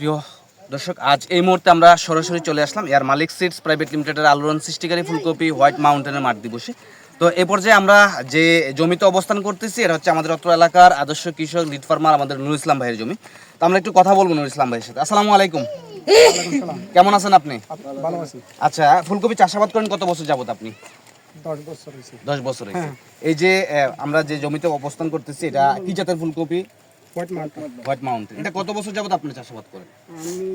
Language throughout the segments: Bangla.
প্রিয় দর্শক আজ এই মুহূর্তে আমরা সরাসরি চলে আসলাম এয়ার মালিক সিডস প্রাইভেট লিমিটেডের আলোড়ন সৃষ্টিকারী ফুলকপি হোয়াইট মাউন্টেনের মাঠ দিবসে। তো এ পর্যায়ে আমরা যে জমিতে অবস্থান করতেছি এটা হচ্ছে আমাদের অত্র এলাকার আদর্শ কৃষক লিড ফার্মার আমাদের নুর ইসলাম ভাইয়ের জমি। তো আমরা একটু কথা বলব নুর ইসলাম ভাইয়ের সাথে। আসসালামু আলাইকুম। কেমন আছেন আপনি? ভালো আছি। আচ্ছা ফুলকপি চাষাবাদ করেন কত বছর যাবত আপনি? দশ বছর দশ বছর এই যে আমরা যে জমিতে অবস্থান করতেছি এটা কি জাতের ফুলকপি? হোয়াইট মার্কেট হোয়াইট মাউন্টেন এটা কত বছর যাবত আপনি চাষাবাদ করেন? আমি।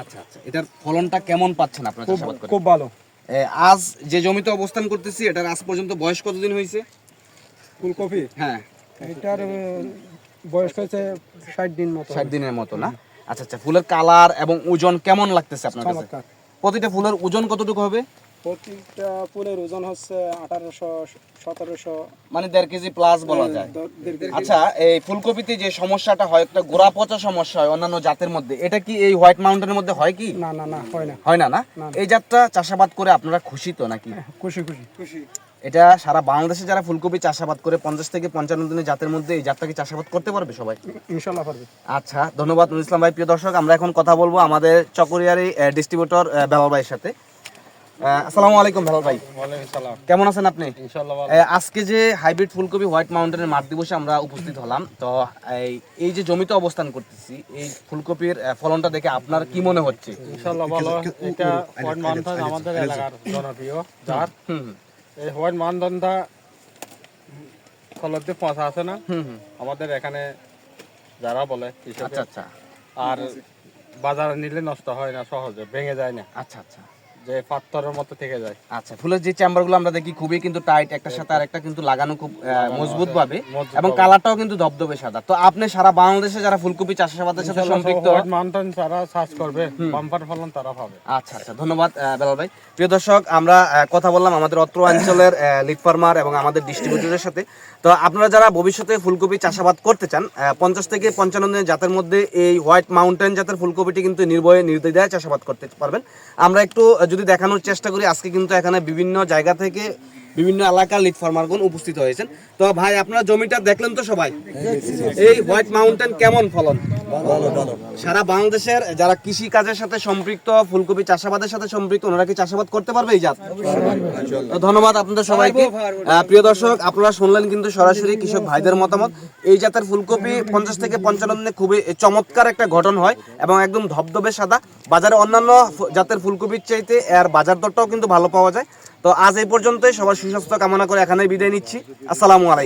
আচ্ছা আচ্ছা। এটার ফলনটা কেমন পাচ্ছেন আপনারা চাষাবাদ করে খুব ভালো। আজ যে জমিতে অবস্থান করতেছি এটার আজ পর্যন্ত বয়স কতদিন হয়েছে? ফুলকপি? হ্যাঁ। এটার বয়স হয়েছে ষাট দিন মতো। ষাট দিনের মতো না? আচ্ছা আচ্ছা। ফুলের কালার এবং ওজন কেমন লাগতেছে আপনার কাছে? প্রতিটা ফুলের ওজন কতটুকু হবে? প্রতিটা ফুলের ওজন হচ্ছে আঠারোশো সতেরোশো। মানে দেড় কেজি প্লাস বলা যায়। আচ্ছা এই ফুলকপিতে যে সমস্যাটা হয় একটা গোড়া পচা সমস্যা হয় অন্যান্য জাতের মধ্যে এটা কি এই হোয়াইট মাউন্টেনের মধ্যে হয় কি? না না না হয় না। হয় না না? এই জাতটা চাষাবাদ করে আপনারা খুশি তো নাকি খুশি খুশি। খুশি। এটা সারা বাংলাদেশে যারা ফুলকপি চাষাবাদ করে পঞ্চাশ থেকে পঞ্চান্ন দিনের জাতের মধ্যে এই জাতটা কি চাষাবাদ করতে পারবে সবাই? ইনশাল্লাহ পারবে। আচ্ছা ধন্যবাদ ইসলাম ভাই প্রিয় দর্শক আমরা এখন কথা বলব আমাদের চকরিয়ারি ডিস্ট্রিবিউটর বেলাল ভাইয়ের সাথে। আসসালামু আলাইকুম বেলাল ভাই। কেমন আছেন আপনি? আজকে যে হাইব্রিড ফুলকপি হোয়াইট মাউন্টেনের মাঠ দিবসে আমরা উপস্থিত হলাম। তো এই যে জমিতে অবস্থান করতেছি এই ফুলকপির ফলনটা দেখে আপনার কি মনে হচ্ছে? ইনশাল্লাহ ভালো। এটা হোয়াইট মানধন আমাদের এলাকার জনপ্রিয় জাত হুম হুম, এই হোয়াইট মানধনটা ফলতে পচা আছে না? হুম হুম। আমাদের এখানে যারা বলে আচ্ছা আচ্ছা। আর বাজারে নিলে নষ্ট হয় না সহজে ভেঙে যায় না। আচ্ছা আচ্ছা। যে পাত্তরের মতো থেকে যায়। আচ্ছা ফুলের যে চেম্বারগুলো আমরা দেখি খুবই কিন্তু টাইট একটার সাথে আরেকটা কিন্তু লাগানো খুব মজবুত ভাবে এবং কালারটাও কিন্তু সাদা। তো আপনি সারা বাংলাদেশে যারা ফুলকপি চাষাবাদের সাথে সম্পৃক্ত যারা চাষ করবে বাম্পার ফলন তারা পাবে। আচ্ছা আচ্ছা ধন্যবাদ বেলাল ভাই। প্রিয় দর্শক আমরা কথা বললাম আমাদের অত্র অঞ্চলের লিড ফার্মার এবং আমাদের ডিস্ট্রিবিউটরের সাথে। তো আপনারা যারা ভবিষ্যতে ফুলকপি চাষাবাদ করতে চান পঞ্চাশ থেকে পঞ্চান্ন দিনের জাতের মধ্যে এই হোয়াইট মাউন্টেন জাতের ফুলকপিটি কিন্তু নির্ভয়ে নির্দ্বিধায় চাষাবাদ করতে পারবেন। আমরা একটু যদি দেখানোর চেষ্টা করি আজকে কিন্তু এখানে বিভিন্ন জায়গা থেকে বিভিন্ন এলাকার লিড ফার্মারগণ উপস্থিত হয়েছেন। তো ভাই আপনারা জমিটা দেখলেন তো সবাই? এই হোয়াইট মাউন্টেন কেমন ফলন? সারা বাংলাদেশের যারা কৃষি কাজের সাথে সম্পৃক্ত ফুলকপি চাষাবাদের সাথে সম্পৃক্ত ওনারা কি চাষাবাদ করতে পারবে এই জাত? তো ধন্যবাদ আপনাদের সবাইকে। প্রিয় দর্শক আপনারা শুনলেন কিন্তু সরাসরি কৃষক ভাইদের মতামত। এই জাতের ফুলকপি পঞ্চাশ থেকে পঞ্চান্ন দিনে খুবই চমৎকার একটা ঘটন হয় এবং একদম ধবধবে সাদা। বাজারে অন্যান্য জাতের ফুলকপির চাইতে এর বাজার দরটাও কিন্তু ভালো পাওয়া যায়। তো আজ এই পর্যন্তই। সবার সুস্বাস্থ্য কামনা করে এখানে বিদায় নিচ্ছি। আসসালামু আলাইকুম।